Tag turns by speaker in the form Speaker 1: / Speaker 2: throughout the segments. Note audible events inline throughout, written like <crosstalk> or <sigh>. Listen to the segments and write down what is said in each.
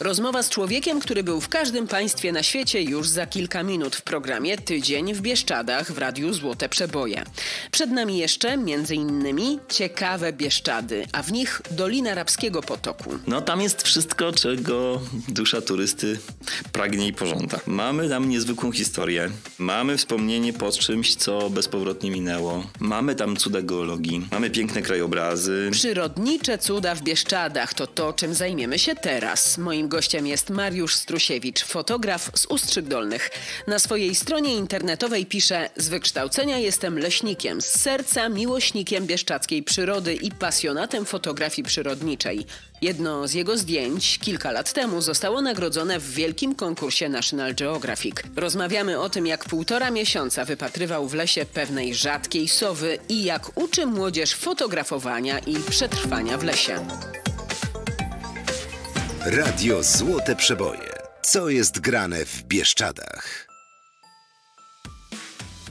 Speaker 1: Rozmowa z człowiekiem, który był w każdym państwie na świecie już za kilka minut w programie Tydzień w Bieszczadach w Radiu Złote Przeboje. Przed nami jeszcze, między innymi, ciekawe Bieszczady, a w nich Dolina Arabskiego Potoku.
Speaker 2: No tam jest wszystko, czego dusza turysty pragnie i pożąda. Mamy tam niezwykłą historię, mamy wspomnienie po czymś, co bezpowrotnie minęło, mamy tam cuda geologii, mamy piękne krajobrazy.
Speaker 1: Przyrodnicze cuda w Bieszczadach to to, czym zajmiemy się teraz. Moim gościem jest Mariusz Strusiewicz, fotograf z Ustrzyk Dolnych. Na swojej stronie internetowej pisze: Z wykształcenia jestem leśnikiem, z serca miłośnikiem bieszczadzkiej przyrody i pasjonatem fotografii przyrodniczej. Jedno z jego zdjęć kilka lat temu zostało nagrodzone w wielkim konkursie National Geographic. Rozmawiamy o tym, jak półtora miesiąca wypatrywał w lesie pewnej rzadkiej sowy i jak uczy młodzież fotografowania i przetrwania w lesie.
Speaker 3: Radio Złote Przeboje. Co jest grane w Bieszczadach?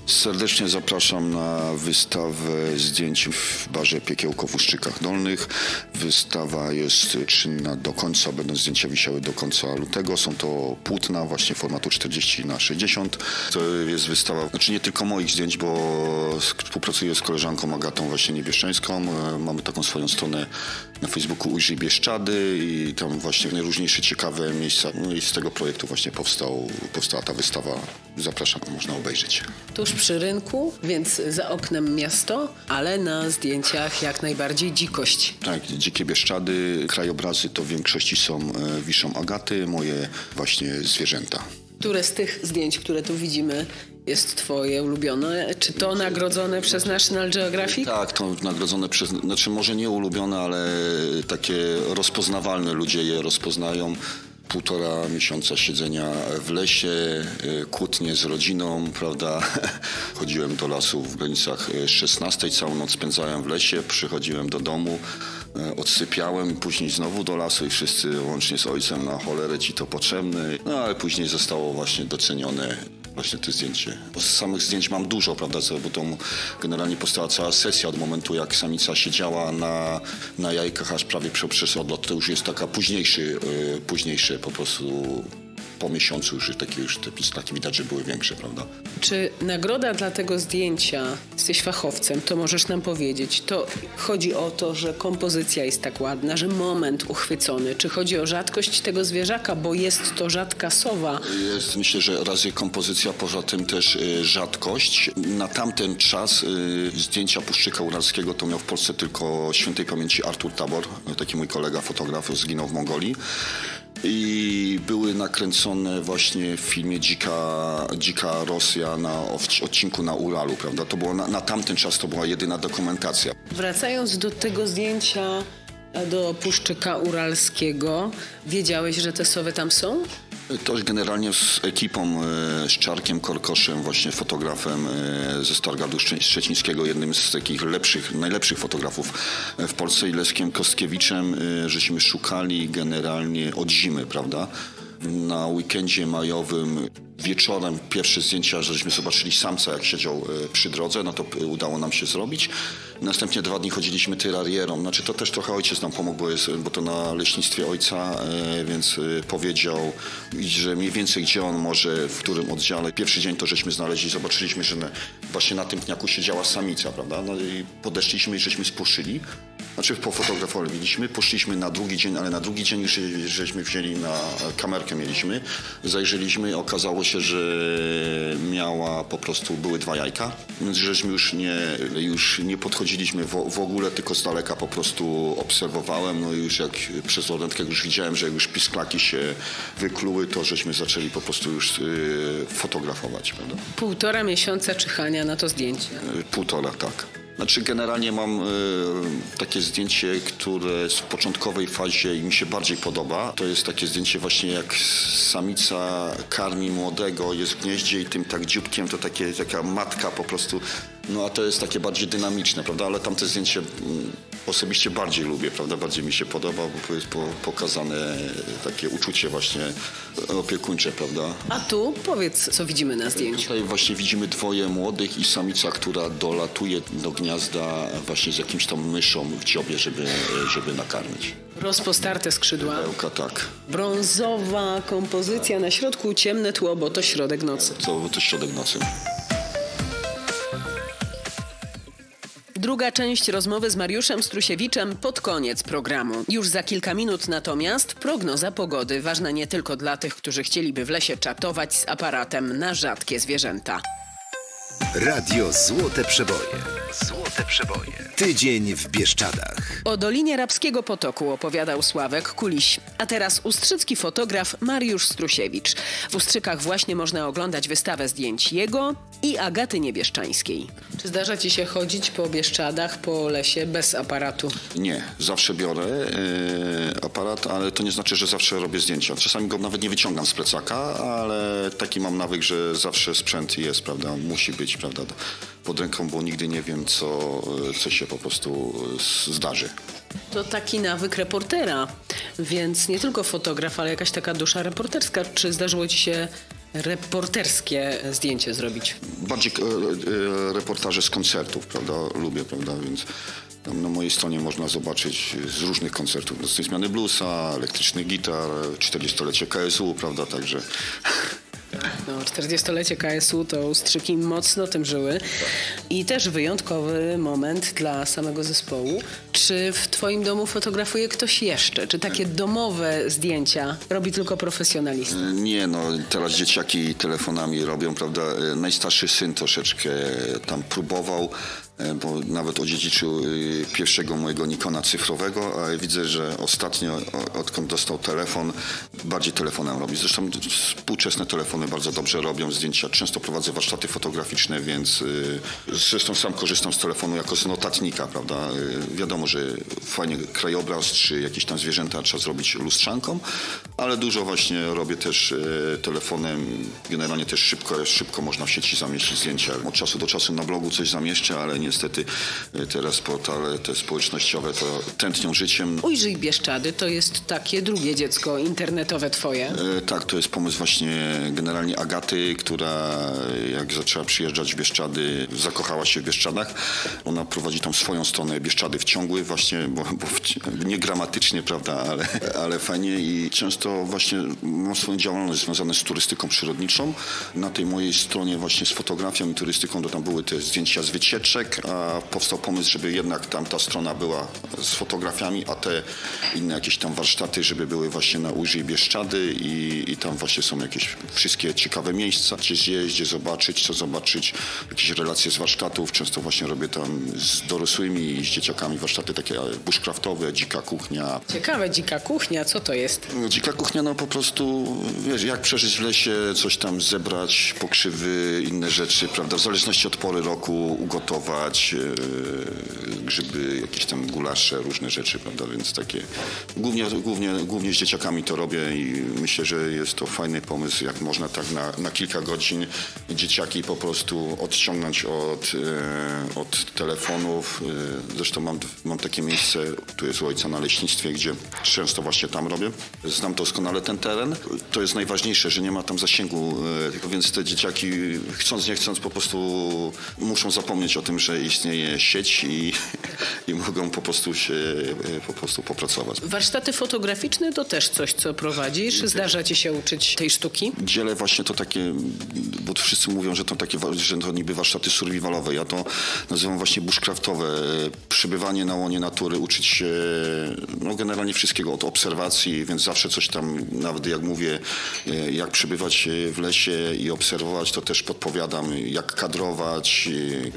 Speaker 4: Serdecznie zapraszam na wystawę zdjęć w barze Piekiełko w Uszczykach Dolnych. Wystawa jest czynna do końca, będą zdjęcia wisiały do końca lutego. Są to płótna właśnie formatu 40 na 60. To jest wystawa, znaczy nie tylko moich zdjęć, bo współpracuję z koleżanką Agatą właśnie Niebieszczańską. Mamy taką swoją stronę na Facebooku Ujrzyj Bieszczady i tam właśnie najróżniejsze ciekawe miejsca. No i z tego projektu właśnie powstał, powstała ta wystawa. Zapraszam, można obejrzeć.
Speaker 1: Tuż przy rynku, więc za oknem miasto, ale na zdjęciach jak najbardziej dzikość.
Speaker 4: Tak, dzikie Bieszczady, krajobrazy to w większości są, e, wiszą agaty, moje właśnie zwierzęta.
Speaker 1: Które z tych zdjęć, które tu widzimy, jest twoje ulubione? Czy to nagrodzone przez National Geographic?
Speaker 4: Tak, to nagrodzone przez, znaczy może nie ulubione, ale takie rozpoznawalne, ludzie je rozpoznają. Półtora miesiąca siedzenia w lesie, y, kłótnie z rodziną, prawda? <laughs> Chodziłem do lasu w granicach 16, całą noc spędzałem w lesie, przychodziłem do domu, y, odsypiałem, później znowu do lasu i wszyscy łącznie z ojcem na cholerę ci to potrzebne. No ale później zostało właśnie docenione właśnie to zdjęcie. Bo samych zdjęć mam dużo, prawda, bo to generalnie powstała cała sesja od momentu, jak samica siedziała na, na jajkach, aż prawie przez odlot. To już jest taka późniejszy, yy, późniejszy po prostu po miesiącu już takie, już te pisklaki widać, że były większe, prawda?
Speaker 1: Czy nagroda dla tego zdjęcia, jesteś fachowcem, to możesz nam powiedzieć, to chodzi o to, że kompozycja jest tak ładna, że moment uchwycony, czy chodzi o rzadkość tego zwierzaka, bo jest to rzadka sowa?
Speaker 4: Jest, myślę, że raz kompozycja, poza tym też y, rzadkość. Na tamten czas y, zdjęcia Puszczyka Uralskiego to miał w Polsce tylko świętej pamięci Artur Tabor, taki mój kolega fotograf, zginął w Mongolii i były nakręcone właśnie w filmie Dzika, Dzika Rosja na odcinku na Uralu, prawda? To było na, na tamten czas to była jedyna dokumentacja.
Speaker 1: Wracając do tego zdjęcia do Puszczyka Uralskiego, wiedziałeś, że te sowy tam są?
Speaker 4: To generalnie z ekipą, e, z Czarkiem Korkoszem, właśnie fotografem e, ze Stargardu Szczecińskiego, jednym z takich lepszych, najlepszych fotografów w Polsce i Leskiem Kostkiewiczem, e, żeśmy szukali generalnie od zimy, prawda? Na weekendzie majowym wieczorem pierwsze zdjęcia, żeśmy zobaczyli samca, jak siedział przy drodze, no to udało nam się zrobić. Następnie dwa dni chodziliśmy tyrarierą. Znaczy to też trochę ojciec nam pomógł, bo, jest, bo to na leśnictwie ojca, e, więc e, powiedział, że mniej więcej gdzie on może, w którym oddziale. Pierwszy dzień to żeśmy znaleźli, zobaczyliśmy, że właśnie na tym pniaku siedziała samica, prawda? No i podeszliśmy i żeśmy spuszyli. Znaczy pofotografowaliśmy, poszliśmy na drugi dzień, ale na drugi dzień już żeśmy wzięli na kamerkę mieliśmy. Zajrzeliśmy, okazało się, że miała po prostu, były dwa jajka, więc żeśmy już nie, już nie podchodziliśmy w, w ogóle, tylko z daleka po prostu obserwowałem, no i już jak przez lornetkę już widziałem, że już pisklaki się wykluły, to żeśmy zaczęli po prostu już y, fotografować. Prawda?
Speaker 1: Półtora miesiąca czyhania na to zdjęcie.
Speaker 4: Półtora, tak. Znaczy generalnie mam y, takie zdjęcie, które jest w początkowej fazie i mi się bardziej podoba. To jest takie zdjęcie właśnie jak samica karmi młodego, jest w gnieździe i tym tak dzióbkiem to takie, taka matka po prostu. No a to jest takie bardziej dynamiczne, prawda? Ale tamte zdjęcie osobiście bardziej lubię, prawda? Bardziej mi się podoba, bo jest po, pokazane takie uczucie właśnie opiekuńcze, prawda?
Speaker 1: A tu powiedz, co widzimy na zdjęciu.
Speaker 4: Tutaj właśnie widzimy dwoje młodych i samica, która dolatuje do gniazda właśnie z jakimś tam myszą w dziobie, żeby, żeby nakarmić.
Speaker 1: Rozpostarte skrzydła.
Speaker 4: Pełka, tak.
Speaker 1: Brązowa kompozycja na środku, ciemne tło, bo to środek nocy.
Speaker 4: To, to środek nocy.
Speaker 1: Druga część rozmowy z Mariuszem Strusiewiczem pod koniec programu. Już za kilka minut natomiast prognoza pogody, ważna nie tylko dla tych, którzy chcieliby w lesie czatować z aparatem na rzadkie zwierzęta.
Speaker 3: Radio Złote Przeboje. Złote Przeboje. Tydzień w Bieszczadach.
Speaker 1: O Dolinie Rabskiego Potoku opowiadał Sławek Kuliś. A teraz ustrzycki fotograf Mariusz Strusiewicz. W Ustrzykach właśnie można oglądać wystawę zdjęć jego i Agaty Niebieszczańskiej. Czy zdarza ci się chodzić po Bieszczadach, po lesie bez aparatu?
Speaker 4: Nie, zawsze biorę e, aparat, ale to nie znaczy, że zawsze robię zdjęcia. Czasami go nawet nie wyciągam z plecaka, ale taki mam nawyk, że zawsze sprzęt jest, prawda, musi być, prawda, pod ręką, bo nigdy nie wiem, co, co się po prostu e, zdarzy.
Speaker 1: To taki nawyk reportera, więc nie tylko fotograf, ale jakaś taka dusza reporterska. Czy zdarzyło ci się reporterskie zdjęcie zrobić?
Speaker 4: Bardziej e, e, reportaże z koncertów, prawda, lubię, prawda, więc na mojej stronie można zobaczyć z różnych koncertów, nocnej zmiany bluesa, elektrycznych gitar, 40-lecie KSU, prawda, także...
Speaker 1: No, 40-lecie KSU to Ustrzyki mocno tym żyły i też wyjątkowy moment dla samego zespołu. Czy w twoim domu fotografuje ktoś jeszcze? Czy takie domowe zdjęcia robi tylko profesjonalista?
Speaker 4: Nie, no teraz dzieciaki telefonami robią, prawda? Najstarszy syn troszeczkę tam próbował, e, bo nawet odziedziczył y, pierwszego mojego Nikona cyfrowego, ale widzę, że ostatnio, odkąd dostał telefon, bardziej telefonem robi. Zresztą współczesne telefony bardzo dobrze robią zdjęcia. Często prowadzę warsztaty fotograficzne, więc y, zresztą sam korzystam z telefonu jako z notatnika, prawda? Y, Wiadomo, że fajnie krajobraz czy jakieś tam zwierzęta trzeba zrobić lustrzanką, ale dużo właśnie robię też e, telefonem. Generalnie też szybko, szybko można w sieci zamieścić zdjęcia. Od czasu do czasu na blogu coś zamieszczę, ale niestety e, teraz portale te społecznościowe to tętnią życiem.
Speaker 1: Ujrzyj Bieszczady to jest takie drugie dziecko internetowe twoje.
Speaker 4: E, Tak, to jest pomysł właśnie generalnie Agaty, która e, jak zaczęła przyjeżdżać w Bieszczady, zakochała się w Bieszczadach. Ona prowadzi tam swoją stronę Bieszczady wciągły właśnie, bo, bo w, nie gramatycznie, prawda, ale, ale fajnie i często właśnie mam swoją działalność związaną z turystyką przyrodniczą. Na tej mojej stronie właśnie z fotografią i turystyką to tam były te zdjęcia z wycieczek, powstał pomysł, żeby jednak tam ta strona była z fotografiami, a te inne jakieś tam warsztaty, żeby były właśnie na Ujrzyj Bieszczady i, i tam właśnie są jakieś wszystkie ciekawe miejsca, gdzie zjeść, gdzie zobaczyć, co zobaczyć, jakieś relacje z warsztatów. Często właśnie robię tam z dorosłymi i z dzieciakami warsztaty takie bushcraftowe, dzika kuchnia.
Speaker 1: Ciekawe, dzika kuchnia, co to jest?
Speaker 4: Dzika kuchnia, no po prostu, wiesz, jak przeżyć w lesie, coś tam zebrać, pokrzywy, inne rzeczy, prawda, w zależności od pory roku ugotować, e, grzyby, jakieś tam gulasze, różne rzeczy, prawda, więc takie, głównie, głównie, głównie z dzieciakami to robię i myślę, że jest to fajny pomysł, jak można tak na, na kilka godzin dzieciaki po prostu odciągnąć od, e, od telefonów. E, Zresztą mam, mam takie miejsce, tu jest u ojca na leśnictwie, gdzie często właśnie tam robię. Znam doskonale ten teren. To jest najważniejsze, że nie ma tam zasięgu, więc te dzieciaki chcąc nie chcąc po prostu muszą zapomnieć o tym, że istnieje sieć i, i mogą po prostu się po prostu popracować.
Speaker 1: Warsztaty fotograficzne to też coś, co prowadzisz. Zdarza ci się uczyć tej sztuki?
Speaker 4: dzielę właśnie to takie, bo wszyscy mówią, że to takie, że to niby warsztaty survivalowe. Ja to nazywam właśnie bushcraftowe. Przybywanie na łonie natury, uczyć się no generalnie wszystkiego od obserwacji, więc zawsze coś tam, nawet jak mówię, e, jak przebywać w lesie i obserwować, to też podpowiadam, jak kadrować.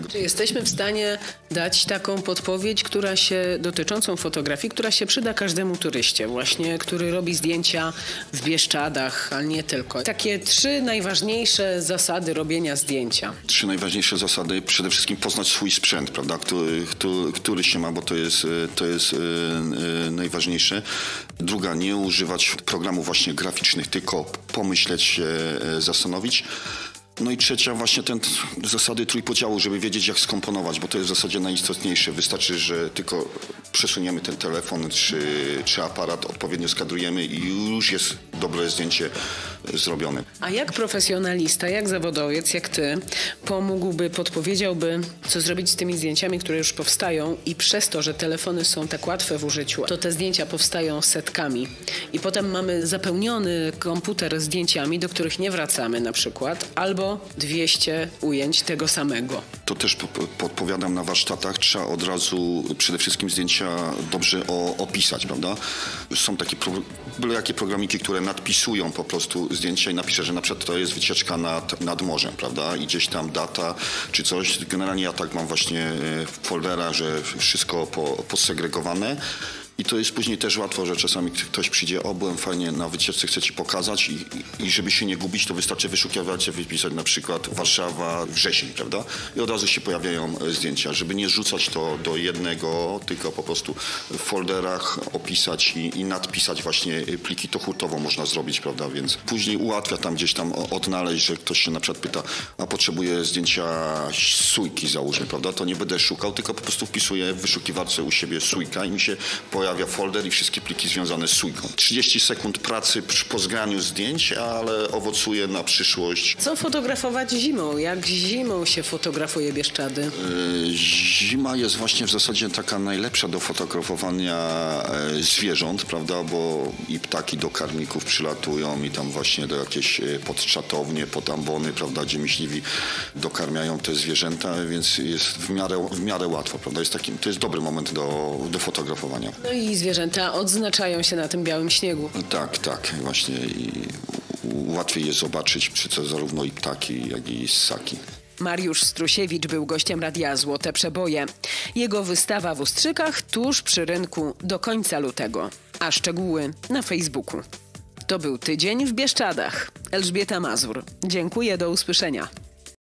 Speaker 4: e,
Speaker 1: Czy jesteśmy w stanie dać taką podpowiedź, która się dotyczącą fotografii, która się przyda każdemu turyście, właśnie, który robi zdjęcia w Bieszczadach, ale nie tylko. Takie trzy najważniejsze zasady robienia zdjęcia.
Speaker 4: trzy najważniejsze zasady. Przede wszystkim poznać swój sprzęt, prawda, który, który, który się ma, bo to jest, to jest e, e, najważniejsze. Druga, nie używać programów właśnie graficznych, tylko pomyśleć e, zastanowić. No i trzecia właśnie ten zasady trójpodziału, żeby wiedzieć jak skomponować, bo to jest w zasadzie najistotniejsze. Wystarczy, że tylko przesuniemy ten telefon czy, czy aparat, odpowiednio skadrujemy i już jest dobre zdjęcie zrobione.
Speaker 1: A jak profesjonalista, jak zawodowiec, jak ty, pomógłby, podpowiedziałby, co zrobić z tymi zdjęciami, które już powstają i przez to, że telefony są tak łatwe w użyciu, to te zdjęcia powstają setkami i potem mamy zapełniony komputer zdjęciami, do których nie wracamy na przykład, albo 200 ujęć tego samego.
Speaker 4: To też podpowiadam na warsztatach, trzeba od razu przede wszystkim zdjęcia dobrze o, opisać, prawda? Są takie pro, byle jakie programiki, które nadpisują po prostu zdjęcia i napiszę, że na przykład to jest wycieczka nad, nad morzem, prawda? I gdzieś tam data czy coś. Generalnie ja tak mam właśnie e, w folderach, że wszystko po, posegregowane. I to jest później też łatwo, że czasami ktoś przyjdzie, o byłem fajnie na wycieczce, chcę ci pokazać i, i żeby się nie gubić, to wystarczy wyszukiwać, wypisać na przykład Warszawa, wrzesień, prawda? I od razu się pojawiają e, zdjęcia, żeby nie rzucać to do jednego, tylko po prostu w folderach opisać i, i nadpisać właśnie e, pliki, to hurtowo można zrobić, prawda? Więc później ułatwia tam gdzieś tam odnaleźć, że ktoś się na przykład pyta, a potrzebuje zdjęcia sójki załóżmy, prawda? To nie będę szukał, tylko po prostu wpisuję w wyszukiwarce u siebie sójka i mi się pojawia pojawia folder i wszystkie pliki związane z sójką. 30 sekund pracy po zgraniu zdjęć, ale owocuje na przyszłość.
Speaker 1: Co fotografować zimą? Jak zimą się fotografuje Bieszczady?
Speaker 4: Yy, zima jest właśnie w zasadzie taka najlepsza do fotografowania e, zwierząt, prawda, bo i ptaki do karmików przylatują i tam właśnie do jakieś e, podczatownie, podambony, prawda, gdzie myśliwi dokarmiają te zwierzęta, więc jest w miarę, w miarę łatwo, prawda, jest taki, to jest dobry moment do, do fotografowania.
Speaker 1: No i zwierzęta odznaczają się na tym białym śniegu.
Speaker 4: Tak, tak, właśnie i łatwiej jest zobaczyć przecież zarówno i ptaki, jak i ssaki.
Speaker 1: Mariusz Strusiewicz był gościem Radia Złote Przeboje. Jego wystawa w Ustrzykach tuż przy rynku do końca lutego, a szczegóły na Facebooku. To był tydzień w Bieszczadach. Elżbieta Mazur. Dziękuję, do usłyszenia.